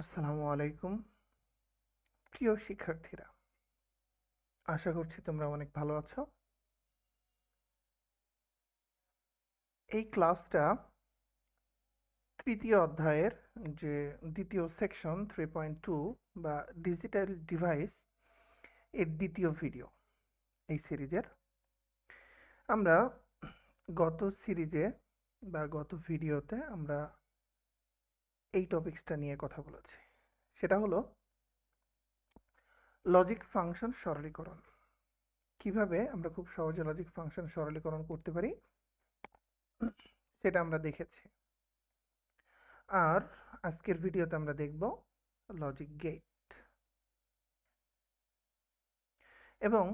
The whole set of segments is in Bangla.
আসসালামু আলাইকুম। প্রিয় শিক্ষার্থীরা, আশা করছি তোমরা অনেক ভালো আছো। এই ক্লাসটা তৃতীয় অধ্যায়ের যে দ্বিতীয় সেকশন থ্রি পয়েন্ট টু বা ডিজিটাল ডিভাইস এর দ্বিতীয় ভিডিও, এই সিরিজের, আমরা গত সিরিজে বা গত ভিডিওতে আমরা এই টপিক্সটা নিয়ে কথা বলেছি। সেটা হলো লজিক ফাংশন সরলীকরণ। কীভাবে আমরা খুব সহজে লজিক ফাংশন সরলীকরণ করতে পারি? সেটা আমরা দেখেছি। আর আজকের ভিডিওতে আমরা দেখব লজিক গেট এবং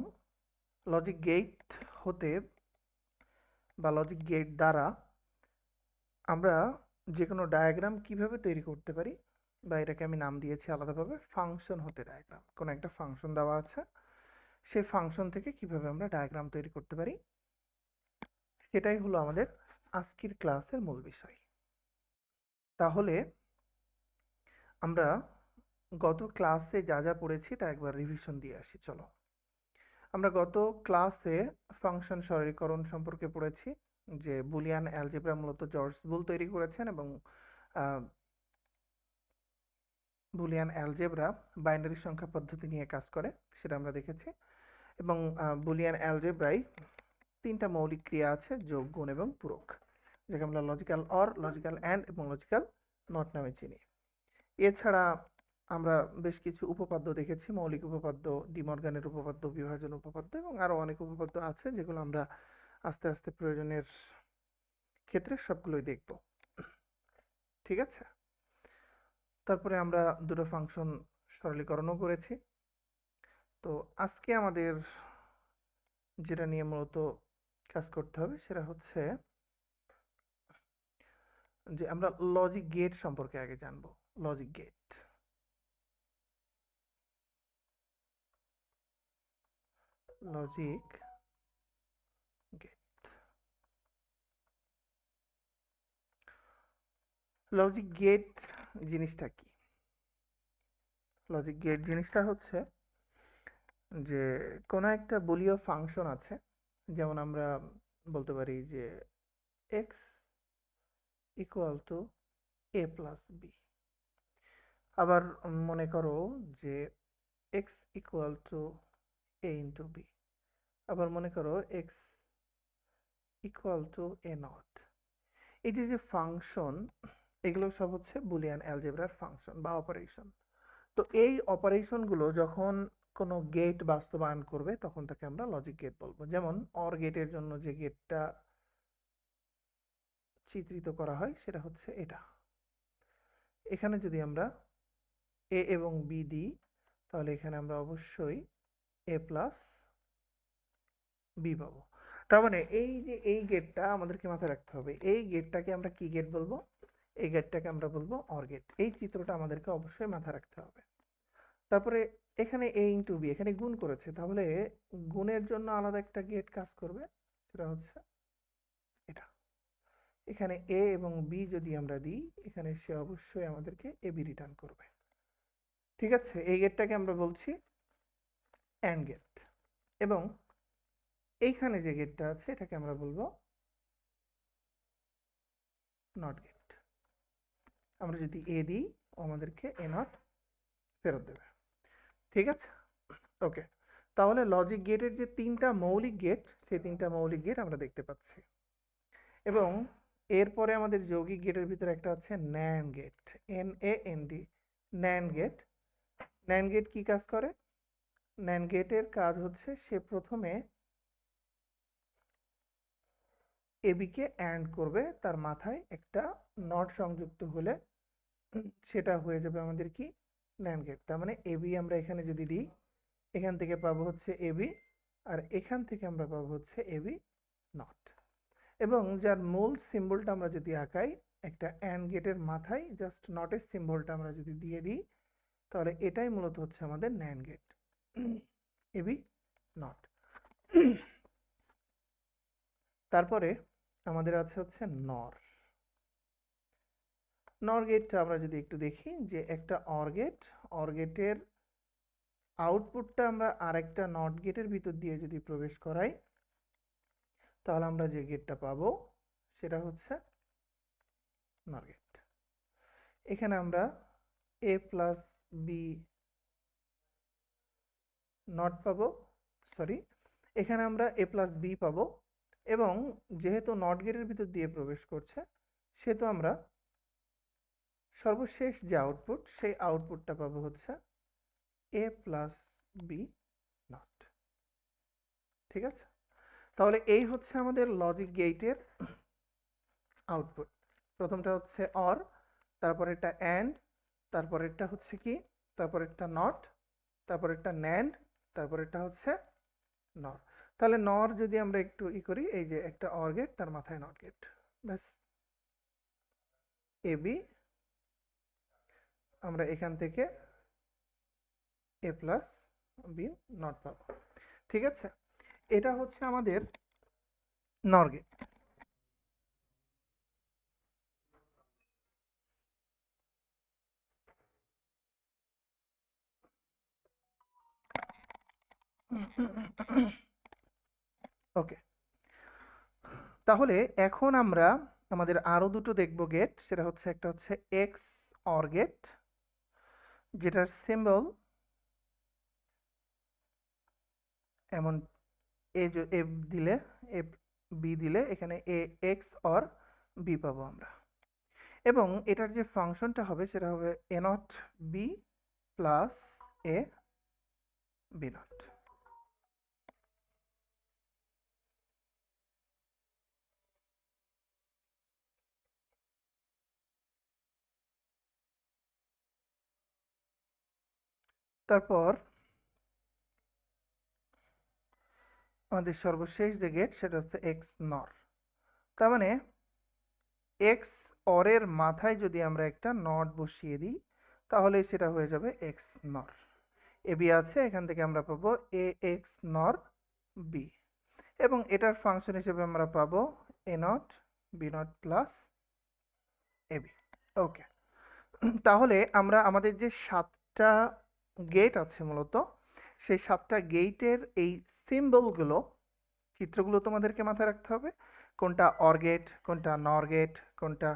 লজিক গেট হতে বা লজিক গেট দ্বারা আমরা যে কোনো ডায়াগ্রাম কীভাবে তৈরি করতে পারি? বা এটাকে আমি নাম দিয়েছি আলাদাভাবে ফাংশন হতে ডায়াগ্রাম কোনো একটা ফাংশন দেওয়া আছে। সেই ফাংশন থেকে কীভাবে আমরা ডায়াগ্রাম তৈরি করতে পারি? সেটাই হলো আমাদের আজকের ক্লাসের মূল বিষয়। তাহলে আমরা গত ক্লাসে যা যা পড়েছি তা একবার রিভিশন দিয়ে আসি, চলো। আমরা গত ক্লাসে ফাংশন সরলীকরণ সম্পর্কে পড়েছি। যে বুলিয়ান অ্যালজেব্রা মূলত জর্জ বুল তৈরি করেছেন এবং বুলিয়ান অ্যালজেব্রা বাইনারি সংখ্যা পদ্ধতি নিয়ে কাজ করে, সেটা আমরা দেখেছি। এবং বুলিয়ান অ্যালজেব্রায় তিনটা মৌলিক ক্রিয়া আছে, যোগ, গুণ এবং পূরক, যাকে আমরা লজিক্যাল অর, লজিক্যাল অ্যান্ড এবং লজিক্যাল নট নামে চিনি। এছাড়া আমরা বেশ কিছু উপপাদ্য দেখেছি, মৌলিক উপপাদ্য, ডিমর্গানের উপপাদ্য, বিভাজন উপপাদ্য এবং আরও অনেক উপপাদ্য আছে যেগুলো আমরা আস্তে আস্তে প্রয়োজনের ক্ষেত্রে সবগুলোই দেখব। ঠিক আছে? তারপরে আমরা দুটো ফাংশন সরলীকরণও করেছি। তো আজকে আমাদের যেটা নিয়ে মূলত কাজ করতে হবে সেটা হচ্ছে যে আমরা লজিক গেট সম্পর্কে আগে জানব। Logic gate logic logic gate জিনিসটা কি? লজিক গেট জিনিসটা হচ্ছে যে, কোনো একটা বলীয় ফাংশন আছে, যেমন আমরা বলতে পারি যে X equal to A plus B আবার মনে করো যে X equal to A into B আবার মনে করো X equal to A not এই যে যে ফাংশন এগুলো সব হচ্ছে বুলিয়ান অ্যালজেব্রার ফাংশন বা অপারেশন। তো এই অপারেশনগুলো যখন কোনো গেট বাস্তবায়ন করবে, তখন তাকে আমরা লজিক গেট বলব। যেমন অর গেটের জন্য যে গেটটা চিত্রিত করা হয়, সেটা হচ্ছে এটা। এখানে যদি আমরা এ এবং বি দিই, তাহলে এখানে আমরা অবশ্যই এ প্লাস বি পাবো। তার মানে এই যে, এই গেটটা আমাদেরকে মাথায় রাখতে হবে। এই গেটটাকে আমরা কি গেট বলব? এই গেটটাকে আমরা বলব অর গেট এই চিত্রটা আমাদেরকে অবশ্যই মাথায় রাখতে হবে। তারপরে এখানে এ ইন্টু বি এখানে গুণ করেছে, তাহলে গুণের জন্য আলাদা একটা গেট কাজ করবে, সেটা হচ্ছে এটা। এখানে এ এবং বি যদি আমরা দিই, এখানে সে অবশ্যই আমাদেরকে এ বি রিটার্ন করবে। ঠিক আছে? এই গেটটাকে আমরা বলছি অ্যান্ড গেট এবং এইখানে যে গেটটা আছে, এটাকে আমরা বলব নট গেট আমরা যদি এ দিই আমাদেরকে এ নট ফেরত দেবে। ঠিক আছে? ওকে তাহলে লজিক গেটের যে তিনটা মৌলিক গেট সেই তিনটা মৌলিক গেট আমরা দেখতে পাচ্ছি। এবং এরপরে আমাদের যৌগিক গেটের ভিতরে একটা আছে NAND gate N A N D NAND gate NAND gate কি কাজ করে? ন্যান গেটের কাজ হচ্ছে সে প্রথমে এবিকে অ্যান্ড করবে, তার মাথায় একটা নট সংযুক্ত হলে সেটা হয়ে যাবে আমাদের কি ন্যান গেট তার মানে এবি আমরা এখানে যদি দিই, এখান থেকে পাবো হচ্ছে এবি আর এখান থেকে আমরা পাবো হচ্ছে এবি নট এবং যার মূল সিম্বলটা আমরা যদি আঁকাই, একটা অ্যান্ড গেটের মাথায় জাস্ট নটের সিম্বলটা আমরা যদি দিয়ে দিই, তাহলে এটাই মূলত হচ্ছে আমাদের ন্যান গেট এবি নট তারপরে আমাদের আছে হচ্ছে নর নর গেটটা আমরা যদি একটু দেখি যে একটা অর গেট, অর গেটের আউটপুটটা আমরা আরেকটা নট গেটের ভিতর দিয়ে যদি প্রবেশ করাই, তাহলে আমরা যে গেটটা পাবো সেটা হচ্ছে নর গেট। এখানে আমরা এ প্লাস বি নট পাবো সরি এখানে আমরা এ প্লাস বি পাবো এবং যেহেতু নট গেটের ভিতর দিয়ে প্রবেশ করছে, সেহেতু আমরা সর্বশেষ যে আউটপুট সেই আউটপুটটা পাবো হচ্ছে এ প্লাস বি নট ঠিক আছে? তাহলে এই হচ্ছে আমাদের লজিক গেটের আউটপুট প্রথমটা হচ্ছে অর তারপর তারপরেরটা অ্যান্ড তারপরেরটা হচ্ছে কি? তারপর তারপরেরটা নট তারপর তারপরেরটা ন্যান্ড তারপরেরটা হচ্ছে নর তাহলে নর যদি আমরা একটু ই করি, এই যে একটা অর গেট তার মাথায় নট গেট ব্যাস। এবি আমরা এখান থেকে এ প্লাস বি নট পাব। ঠিক আছে? এটা হচ্ছে আমাদের নর গেট ওকে তাহলে এখন আমরা আমাদের আরও দুটো দেখব গেট সেটা হচ্ছে, একটা হচ্ছে এক্স অর গেট যেটার সিম্বল এমন এ এফ দিলে এ বি দিলে এখানে এ এক্স অর বি পাবো আমরা। এবং এটার যে ফাংশনটা হবে সেটা হবে A not B plus A B not তারপর আমাদের সর্বশেষ যে গেট সেটা হচ্ছে এক্স নর তার মানে এক্স অরের মাথায় যদি আমরা একটা নট বসিয়ে দিই, তাহলে সেটা হয়ে যাবে এক্স নর এ বি আছে, এখান থেকে আমরা পাবো এ এক্স নর বি এবং এটার ফাংশন হিসেবে আমরা পাবো A not B not plus A B okay তাহলে আমরা আমাদের যে সাতটা গেট আছে মূলত, সেই সাতটা গেটের এই সিম্বলগুলো চিত্রগুলো তোমাদেরকে মাথায় রাখতে হবে। কোনটা অর গেট কোনটা নর গেট কোনটা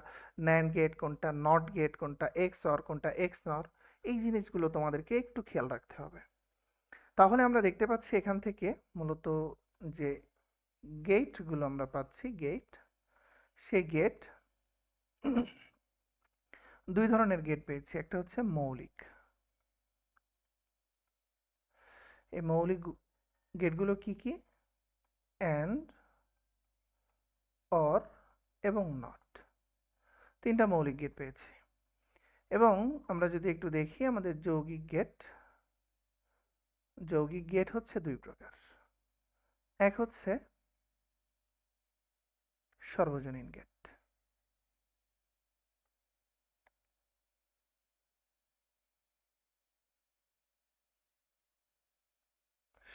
ন্যান গেট কোনটা নট গেট কোনটা এক্স অর কোনটা এক্স নর এই জিনিসগুলো তোমাদেরকে একটু খেয়াল রাখতে হবে। তাহলে আমরা দেখতে পাচ্ছি এখান থেকে মূলত যে গেটগুলো আমরা পাচ্ছি গেট সেই গেট দুই ধরনের গেট পেয়েছি। একটা হচ্ছে মৌলিক। এই মৌলিক গেটগুলো কি কি? অ্যান্ড অর এবং নট তিনটা মৌলিক গেট পেয়েছি। এবং আমরা যদি একটু দেখি, আমাদের যৌগিক গেট। যৌগিক গেট হচ্ছে দুই প্রকার। এক হচ্ছে সর্বজনীন গেট।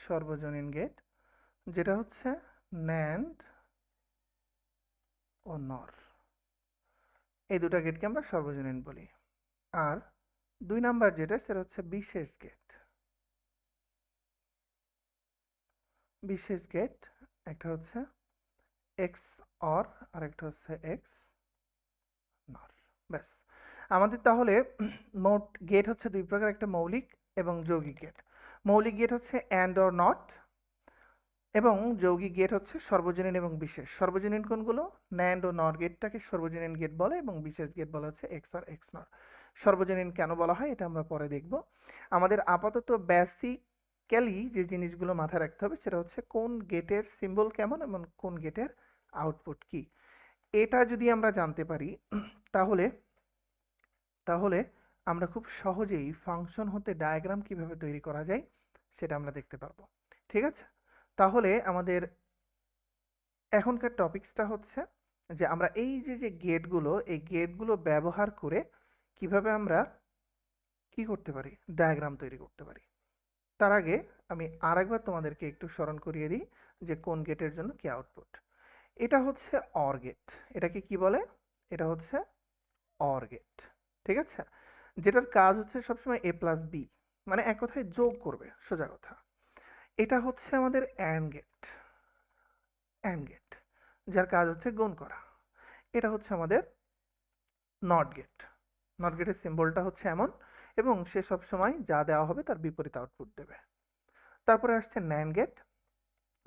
সর্বজনীন গেট যেটা হচ্ছে ন্যান্ড ও নর এই দুটা গেটকে আমরা সর্বজনীন বলি। আর দুই নাম্বার যেটা সেটা হচ্ছে বিশেষ গেট বিশেষ গেট একটা হচ্ছে এক্স অর আর একটা হচ্ছে এক্স নর ব্যাস। আমাদের তাহলে মোট গেট হচ্ছে দুই প্রকার, একটা মৌলিক এবং যৌগিক গেট মৌলিক গেট হচ্ছে অ্যান্ড অর নট এবং যৌগিক গেট হচ্ছে সর্বজনীন এবং বিশেষ। সর্বজনীন কোনগুলো? ন্যান্ড ও নর গেটটাকে সর্বজনীন গেট বলে এবং বিশেষ গেট বলা হচ্ছে এক্স আর এক্স নর সর্বজনীন কেন বলা হয় এটা আমরা পরে দেখব। আমাদের আপাতত বেসিক্যালি যে জিনিসগুলো মাথায় রাখতে হবে সেটা হচ্ছে কোন গেটের সিম্বল কেমন এবং কোন গেটের আউটপুট কি। এটা যদি আমরা জানতে পারি, তাহলে তাহলে আমরা খুব সহজেই ফাংশন হতে ডায়াগ্রাম কীভাবে তৈরি করা যায়, সেটা আমরা দেখতে পারব। ঠিক আছে? তাহলে আমাদের এখনকার টপিকসটা হচ্ছে যে আমরা এই যে যে গেটগুলো এই গেটগুলো ব্যবহার করে কীভাবে আমরা কি করতে পারি? ডায়াগ্রাম তৈরি করতে পারি। তার আগে আমি আরেকবার তোমাদেরকে একটু স্মরণ করিয়ে দিই যে কোন গেটের জন্য কি আউটপুট এটা হচ্ছে অর গেট এটাকে কি বলে? এটা হচ্ছে অর গেট ঠিক আছে? যেটার কাজ হচ্ছে সবসময় এ প্লাস বি মানে এক কথায় যোগ করবে, সোজা কথা। এটা হচ্ছে আমাদের অ্যান্ড গেট অ্যান্ড গেট যার কাজ হচ্ছে গুণ করা। এটা হচ্ছে আমাদের নট গেট নট গেটের সিম্বলটা হচ্ছে এমন, এবং সে সব সময় যা দেওয়া হবে তার বিপরীত আউটপুট দেবে। তারপরে আসছে ন্যান গেট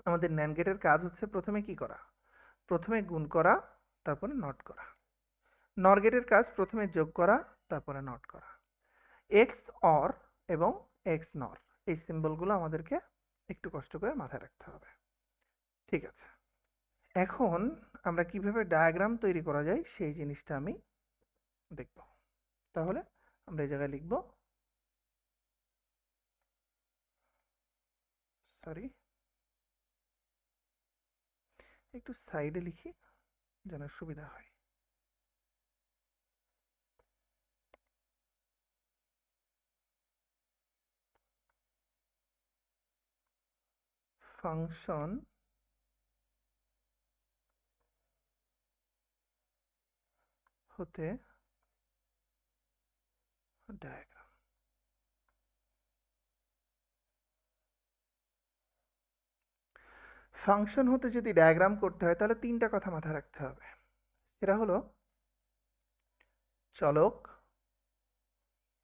আমাদের ন্যান গেটের কাজ হচ্ছে প্রথমে কি করা? প্রথমে গুণ করা, তারপরে নট করা। নর গেটের কাজ প্রথমে যোগ করা, তারপরে নট করা। এক্স অর এবং এক্স নর এই সিম্বলগুলো আমাদেরকে একটু কষ্ট করে মাথায় রাখতে হবে। ঠিক আছে। এখন আমরা কীভাবে ডায়াগ্রাম তৈরি করা যায়, সেই জিনিসটা আমি দেখব। তাহলে আমরা এই জায়গায় লিখব সরি একটু সাইডে লিখি, যেন সুবিধা হয়। ফাংশন হতে ডায়াগ্রাম ফাংশন হতে যদি ডায়াগ্রাম করতে হয়, তাহলে তিনটা কথা মাথায় রাখতে হবে। সেটা হলো চলক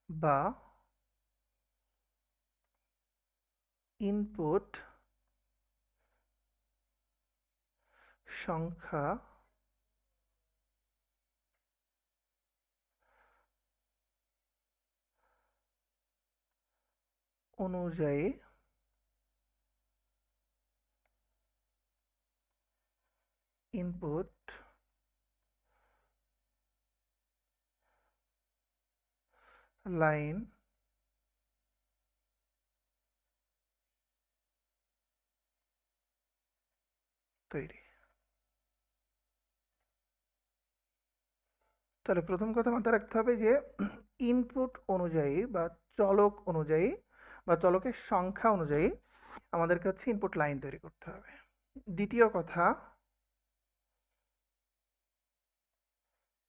বা ইনপুট সংখ্যা অনুযায়ী ইনপুট লাইন তৈরি। তাহলে প্রথম কথা মাথায় রাখতে হবে যে ইনপুট অনুযায়ী বা চলক অনুযায়ী বা চলকের সংখ্যা অনুযায়ী আমাদেরকে হচ্ছে ইনপুট লাইন তৈরি করতে হবে। দ্বিতীয় কথা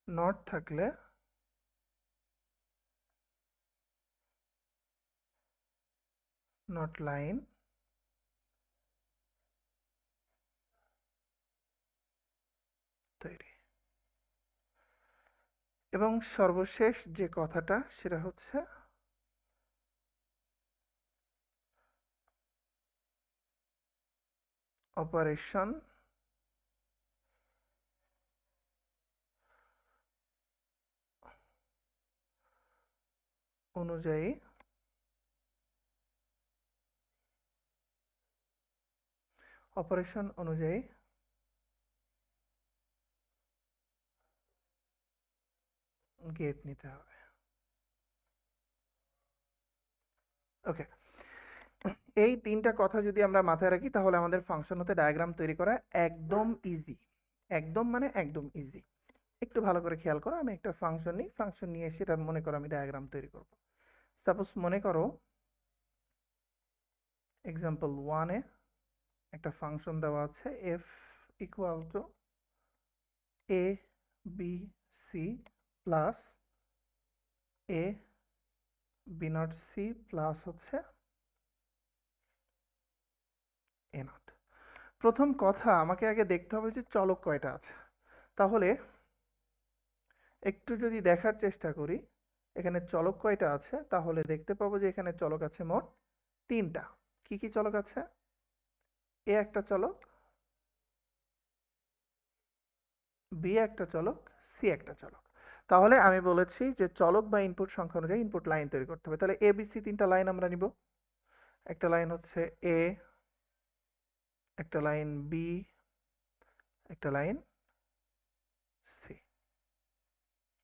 নট থাকলে নট লাইন তৈরি এবং সর্বশেষ যে কথাটা সেটা হচ্ছে অপারেশন অনুযায়ী অপারেশন অনুযায়ী গেট নিতে হবে। ওকে এই তিনটা কথা যদি আমরা মাথায় রাখি, তাহলে আমাদের ফাংশন হতে ডায়াগ্রাম তৈরি করা একদম ইজি একদম মানে একদম ইজি একটু ভালো করে খেয়াল করো, আমি একটা ফাংশন নিই ফাংশন নিয়ে সেটার মনে করো আমি ডায়াগ্রাম তৈরি করব। সাপোজ মনে করো এক্সাম্পল ওয়ানে একটা ফাংশন দেওয়া আছে F equal to A B C plus A, B not, C plus হচ্ছে এ নট। প্রথম কথা আমাকে আগে দেখতে হবে যে চলক কয়টা আছে। তাহলে একটু যদি দেখার চেষ্টা করি, এখানে চলক কয়টা আছে, তাহলে দেখতে পাবো যে এখানে চলক আছে মোট তিনটা। কি কি চলক আছে? এ একটা চলক, বি একটা চলক, সি একটা চলক। তাহলে আমি বলেছি যে চলক বা ইনপুট সংখ্যা অনুযায়ী ইনপুট লাইন তৈরি করতে হবে। তাহলে এ বি সি তিনটা লাইন আমরা নিব। একটা লাইন হচ্ছে এ একটা লাইন বি একটা লাইন সি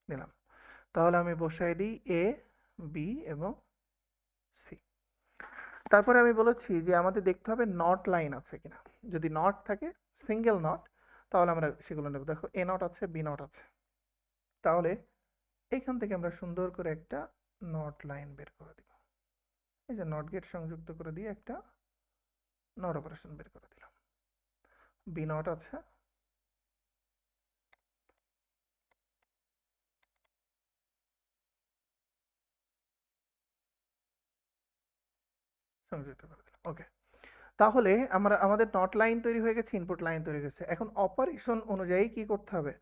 নিলাম। তাহলে আমি বসাই দিই এ বি এবং সি তারপরে আমি বলেছি যে আমাদের দেখতে হবে নট লাইন আছে কিনা। যদি নট থাকে সিঙ্গেল নট তাহলে আমরা সেগুলো নেব। দেখো এ নট আছে বি নট আছে। তাহলে এখান থেকে আমরা সুন্দর করে একটা নট লাইন বের করে দিব এই যে নট গেট সংযুক্ত করে দিয়ে একটা নট অপারেশন বের করে দিলাম। বি নট আছে। সংযুক্ত করে দিলাম। ওকে তাহলে আমরা, আমাদের নট লাইন তৈরি হয়ে গেছে ইনপুট লাইন তৈরি হয়েছে এখন অপারেশন অনুযায়ী কি করতে হবে?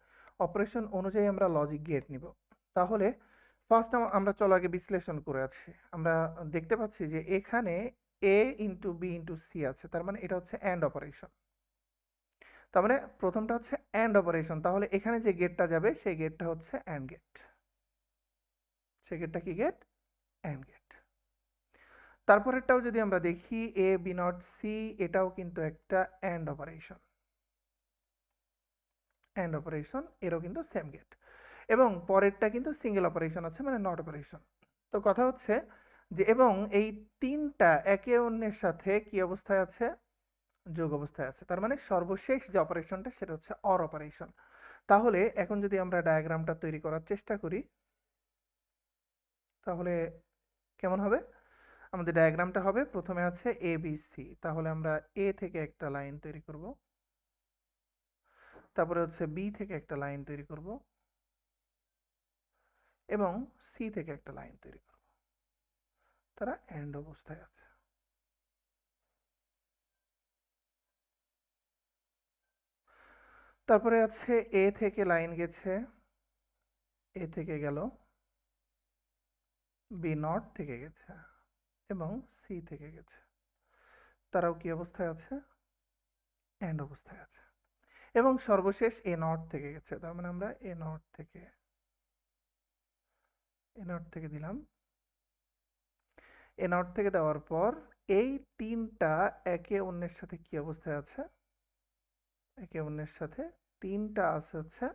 অপারেশন অনুযায়ী আমরা লজিক গেট নিব। তাহলে ফার্স্ট আমরা চলো আগে বিশ্লেষণ করে আছি আমরা দেখতে পাচ্ছি যে এখানে A into B into C আছে, তার মানে এটা হচ্ছে অ্যান্ড অপারেশন তার মানে প্রথমটা হচ্ছে অ্যান্ড অপারেশন তাহলে এখানে যে গেটটা যাবে, সেই গেটটা হচ্ছে অ্যান্ড গেট সেই গেটটা কি গেট অ্যান্ড গেট তারপরেরটাও যদি আমরা দেখি এ বি নট সি এটাও কিন্তু একটা অ্যান্ড অপারেশন অ্যান্ড অপারেশন এরও কিন্তু সেম গেট এবং পরেরটা কিন্তু সিঙ্গেল অপারেশন আছে মানে নট অপারেশন তো কথা হচ্ছে যে, এবং এই তিনটা একে অন্যের সাথে কি অবস্থায় আছে? যোগ অবস্থায় আছে। তার মানে সর্বশেষ যে অপারেশনটা সেটা হচ্ছে অর অপারেশন তাহলে এখন যদি আমরা ডায়াগ্রামটা তৈরি করার চেষ্টা করি, তাহলে কেমন হবে? আমাদের ডায়াগ্রামটা হবে, প্রথমে আছে এ বি সি তাহলে আমরা এ থেকে একটা লাইন তৈরি করব। তারপরে হচ্ছে বি থেকে একটা লাইন তৈরি করব। এবং সি থেকে একটা লাইন তৈরি করব। তারা এন্ড অবস্থায় আছে। তারপরে আছে এ থেকে লাইন গেছে। এ থেকে গেল। বি নট থেকে গেছে এবং সি থেকে গেছে। তারাও কি অবস্থায় আছে? এন্ড অবস্থায় আছে। এবং সর্বশেষ এ নট থেকে গেছে। তার মানে আমরা এ নট থেকে এ নট থেকে দিলাম। এ নট থেকে দেওয়ার পর এই তিনটা একে অন্যের সাথে কি অবস্থায় আছে? একে অন্যের সাথে তিনটা আছে হচ্ছে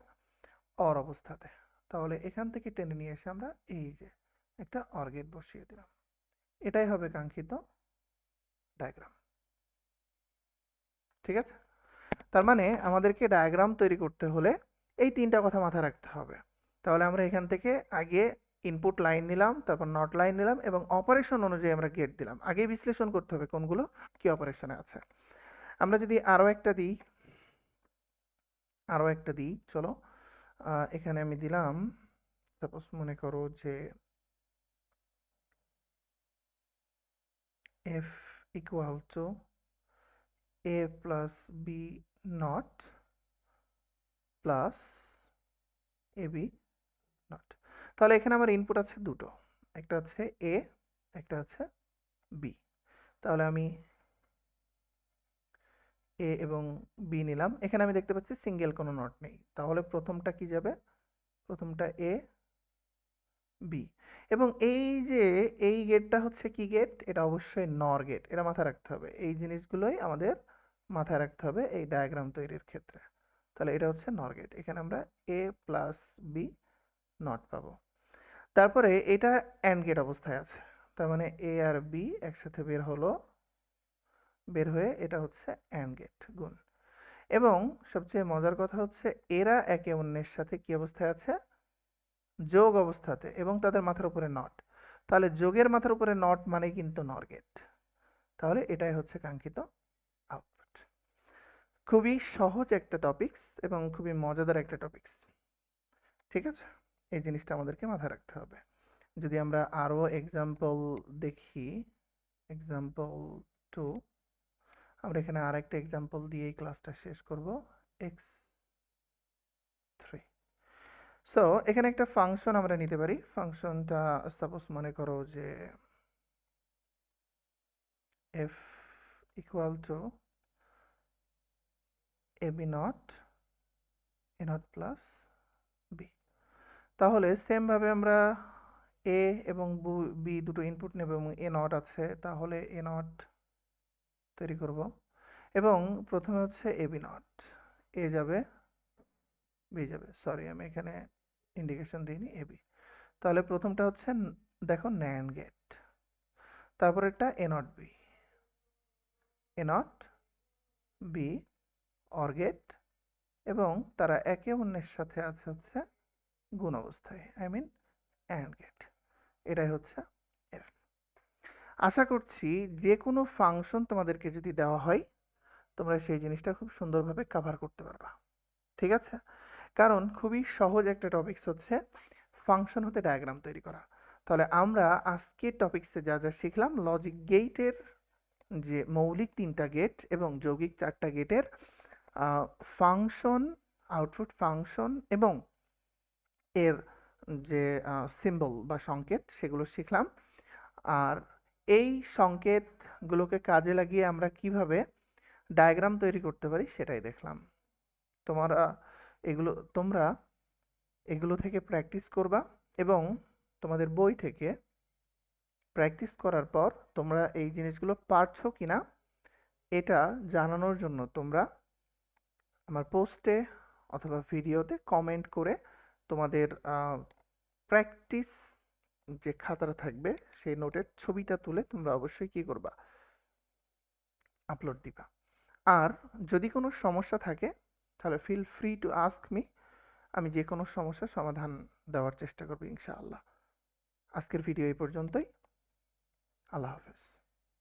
অর অবস্থাতে। তাহলে এখান থেকে টেনে নিয়ে এসে আমরা এই যে একটা অর্গেট বসিয়ে দিলাম। এটাই হবে কাঙ্ক্ষিত ডায়াগ্রাম। ঠিক আছে? তার মানে আমাদেরকে ডায়াগ্রাম তৈরি করতে হলে এই তিনটা কথা মাথায় রাখতে হবে। তাহলে আমরা এখান থেকে আগে ইনপুট লাইন নিলাম, তারপর নট লাইন নিলাম এবং অপারেশন অনুযায়ী আমরা গেট দিলাম। আগে বিশ্লেষণ করতে হবে কোনগুলো, কি অপারেশনে আছে। আমরা যদি আরও একটা দিই, আরও একটা দিই, চলো। এখানে আমি দিলাম সাপোজ মনে করো যে f equal to a plus b not plus ab not. তাহলে এখানে আমার ইনপুট আছে দুটো। একটা আছে এ একটা আছে বি তাহলে আমি এ এবং বি নিলাম। এখানে আমি দেখতে পাচ্ছি সিঙ্গেল কোনো নট নেই। তাহলে প্রথমটা কি যাবে? প্রথমটা এ বি এবং এই যে, এই গেটটা হচ্ছে কি গেট এটা অবশ্যই নর গেট এটা মাথায় রাখতে হবে। এই জিনিসগুলোই আমাদের মাথায় রাখতে হবে এই ডায়াগ্রাম তৈরির ক্ষেত্রে। তাহলে এটা হচ্ছে নর গেট এখানে আমরা এ প্লাস বি নট পাবো। তারপরে এটা অ্যান্ড গেট অবস্থায় আছে, তার মানে এ আর বি একসাথে বের হলো, বের হয়ে এটা হচ্ছে অ্যান্ড গেট গুণ। এবং সবচেয়ে মজার কথা হচ্ছে এরা একে অন্যের সাথে কি অবস্থায় আছে? যোগ অবস্থাতে, এবং তাদের মাথার উপরে নট তাহলে যোগের মাথার উপরে নট মানে কিন্তু নর গেট তাহলে এটাই হচ্ছে কাঙ্ক্ষিত খুবই সহজ একটা টপিকস এবং খুবই মজাদার একটা টপিকস ঠিক আছে? এই জিনিসটা আমাদেরকে মাথায় রাখতে হবে। যদি আমরা আরও এক্সাম্পল দেখি এক্সাম্পল টু আমরা এখানে আর একটা এক্সাম্পল দিয়ে এই ক্লাসটা শেষ করব এক্স থ্রি সো এখানে একটা ফাংশন আমরা নিতে পারি। ফাংশনটা সাপোজ মনে করো যে F equal to A B not A not plus B তাহলে সেমভাবে আমরা এ এবং বি দুটো ইনপুট নেব এবং এ নট আছে, তাহলে এ নট তৈরি করব। এবং প্রথমে হচ্ছে এ বি নট এ যাবে বি যাবে। সরি আমি এখানে ইন্ডিকেশন দিইনি এ বি তাহলে প্রথমটা হচ্ছে দেখো ন্যান্ড গেট তারপরেরটা A not B A not B OR gate এবং তারা একে অন্যের সাথে আছে হচ্ছে গুণ অবস্থায় আই মিন অ্যান্ড গেট এটাই হচ্ছে এফ আশা করছি যে কোনো ফাংশন তোমাদেরকে যদি দেওয়া হয়, তোমরা সেই জিনিসটা খুব সুন্দরভাবে কাভার করতে পারবা। ঠিক আছে? কারণ খুবই সহজ একটা টপিকস হচ্ছে ফাংশন হতে ডায়াগ্রাম তৈরি করা। তাহলে আমরা আজকের টপিক্সে যা যা শিখলাম লজিক গেটের যে মৌলিক তিনটা গেট এবং যৌগিক চারটা গেটের ফাংশন আউটপুট ফাংশন এবং এর যে সিম্বল বা সংকেত সেগুলো শিখলাম। আর এই সংকেতগুলোকে কাজে লাগিয়ে আমরা কীভাবে ডায়াগ্রাম তৈরি করতে পারি সেটাই দেখলাম। তোমরা এগুলো তোমরা এগুলো থেকে প্র্যাকটিস করবা এবং তোমাদের বই থেকে প্র্যাকটিস করার পর তোমরা এই জিনিসগুলো পারছ কিনা এটা জানানোর জন্য তোমরা আমার পোস্টে অথবা ভিডিওতে কমেন্ট করে তোমাদের প্র্যাকটিস যে খাতাটা থাকবে, সেই নোটের ছবিটা তুলে তোমরা অবশ্যই কি করবা? আপলোড দিবা। আর যদি কোনো সমস্যা থাকে, তাহলে feel free to ask me আমি যে কোনো সমস্যার সমাধান দেওয়ার চেষ্টা করব ইনশাআল্লাহ। আজকের ভিডিও এই পর্যন্তই। আল্লাহ হাফেজ।